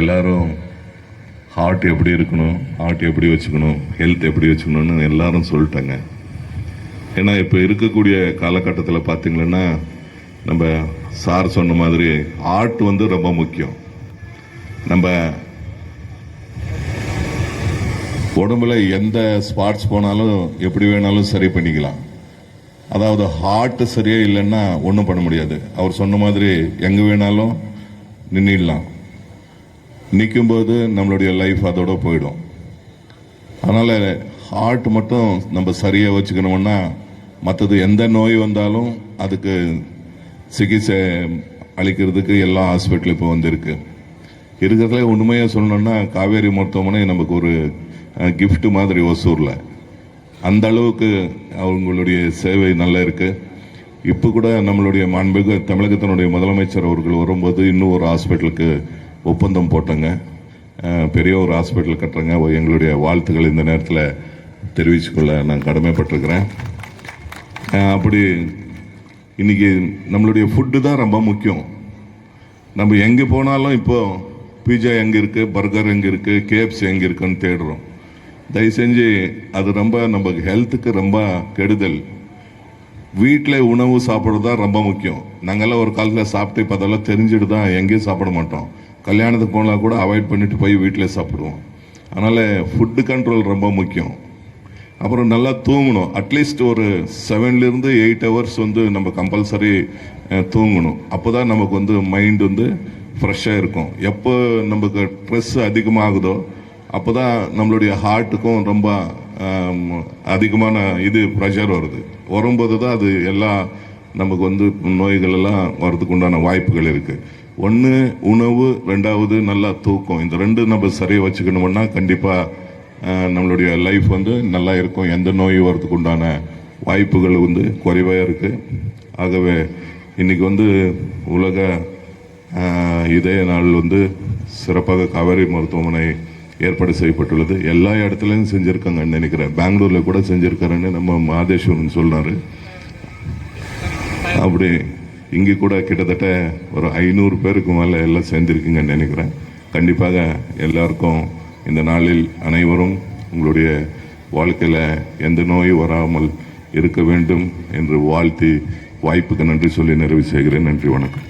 எல்லாரும் ஹார்ட் எப்படி இருக்கணும் ஹார்ட் எப்படி வச்சுக்கணும் ஹெல்த் எப்படி வச்சுக்கணும்னு எல்லாரும் சொல்லிட்டாங்க. ஏன்னா இப்போ இருக்கக்கூடிய காலகட்டத்தில் பார்த்தீங்கன்னா நம்ம சார் சொன்ன மாதிரி ஹார்ட் வந்து ரொம்ப முக்கியம். நம்ம உடம்புல எந்த ஸ்பாட்ஸ் போனாலும் எப்படி வேணாலும் சரி பண்ணிக்கலாம். அதாவது ஹார்ட்டு சரியாக இல்லைன்னா ஒன்றும் பண்ண முடியாது. அவர் சொன்ன மாதிரி எங்கே வேணாலும் நின்றுடலாம் நிற்கும்போது நம்மளுடைய லைஃப் அதோட போயிடும். அதனால் ஹார்ட் மட்டும் நம்ம சரியாக வச்சுக்கணும்னா மற்றது எந்த நோய் வந்தாலும் அதுக்கு சிகிச்சை அளிக்கிறதுக்கு எல்லா ஹாஸ்பிட்டலும் இப்போ வந்திருக்கு. இருக்கிறதுல உண்மையாக சொல்லணும்னா காவேரி மருத்துவமனை நமக்கு ஒரு கிஃப்ட் மாதிரி ஒசூரில் அந்த அளவுக்கு அவங்களுடைய சேவை நல்லா இருக்குது இப்போ கூட நம்மளுடைய மாண்புமிகு தமிழகத்தினுடைய முதலமைச்சர் அவர்கள் வரும்போது இன்னும் ஒரு ஹாஸ்பிட்டலுக்கு ஒப்பந்தம் போட்டோங்க. பெரிய ஒரு ஹாஸ்பிட்டல் கட்டுறங்க. எங்களுடைய வாழ்த்துக்கள் இந்த நேரத்தில் தெரிவிச்சுக்கொள்ள நான் கடமைப்பட்டிருக்கிறேன். அப்படி இன்னைக்கு நம்மளுடைய ஃபுட்டு தான் ரொம்ப முக்கியம். நம்ம எங்கே போனாலும் இப்போது பீஜா எங்கே இருக்குது பர்கர் எங்கே இருக்குது கேப்ஸ் எங்கே இருக்குன்னு தேடுறோம். தயவு செஞ்சு அது ரொம்ப நம்ம ஹெல்த்துக்கு ரொம்ப கெடுதல். வீட்டில் உணவு சாப்பிட்றது தான் ரொம்ப முக்கியம். நாங்கெல்லாம் ஒரு காலத்தில் சாப்பிட்டு இப்போ அதெல்லாம் தெரிஞ்சுட்டு தான் எங்கேயும் சாப்பிட மாட்டோம். கல்யாணத்துக்கு போனால் கூட அவாய்ட் பண்ணிட்டு போய் வீட்டில் சாப்பிடுவோம். அதனால் ஃபுட்டு கண்ட்ரோல் ரொம்ப முக்கியம். அப்புறம் நல்லா தூங்கணும். அட்லீஸ்ட் ஒரு செவன்லேருந்து எயிட் ஹவர்ஸ் வந்து நம்ம கம்பல்சரி தூங்கணும். அப்போ தான் நமக்கு வந்து மைண்ட் வந்து ஃப்ரெஷ்ஷாக இருக்கும். எப்போ நமக்கு ஸ்ட்ரெஸ் அதிகமாகுதோ அப்போ தான் நம்மளுடைய ஹார்ட்டுக்கும் ரொம்ப அதிகமான இது ப்ரெஷர் வருது. வரும்போது தான் அது எல்லா நமக்கு வந்து நோய்கள் எல்லாம் வரதுக்கு உண்டான வாய்ப்புகள் இருக்குது ஒன்று உணவு ரெண்டாவது நல்லா தூக்கம். இந்த ரெண்டு நம்ம சரியாக வச்சுக்கணும்னா கண்டிப்பாக நம்மளுடைய லைஃப் வந்து நல்லா இருக்கும். எந்த நோய் வரதுக்கு உண்டான வாய்ப்புகள் வந்து குறைவாக இருக்குது ஆகவே இன்றைக்கி வந்து உலக இதய நாள் வந்து சிறப்பாக காவேரி மருத்துவமனை ஏற்பாடு செய்யப்பட்டுள்ளது. எல்லா இடத்துலையும் செஞ்சுருக்காங்கன்னு நினைக்கிறேன். பெங்களூரில் கூட செஞ்சுருக்காருன்னு நம்ம மாதேஸ்வரன் சொன்னார் அப்படி இங்கே கூட கிட்டத்தட்ட ஒரு ஐநூறு பேருக்கு மேலே எல்லாம் சேர்ந்துருக்குங்கன்னு நினைக்கிறேன். கண்டிப்பாக எல்லாருக்கும் இந்த நாளில் அனைவரும் உங்களுடைய வாழ்க்கையில் எந்த நோயும் வராமல் இருக்க வேண்டும் என்று வாழ்த்தி வாய்ப்புக்கு நன்றி சொல்லி நிறைவு செய்கிறேன். நன்றி வணக்கம்.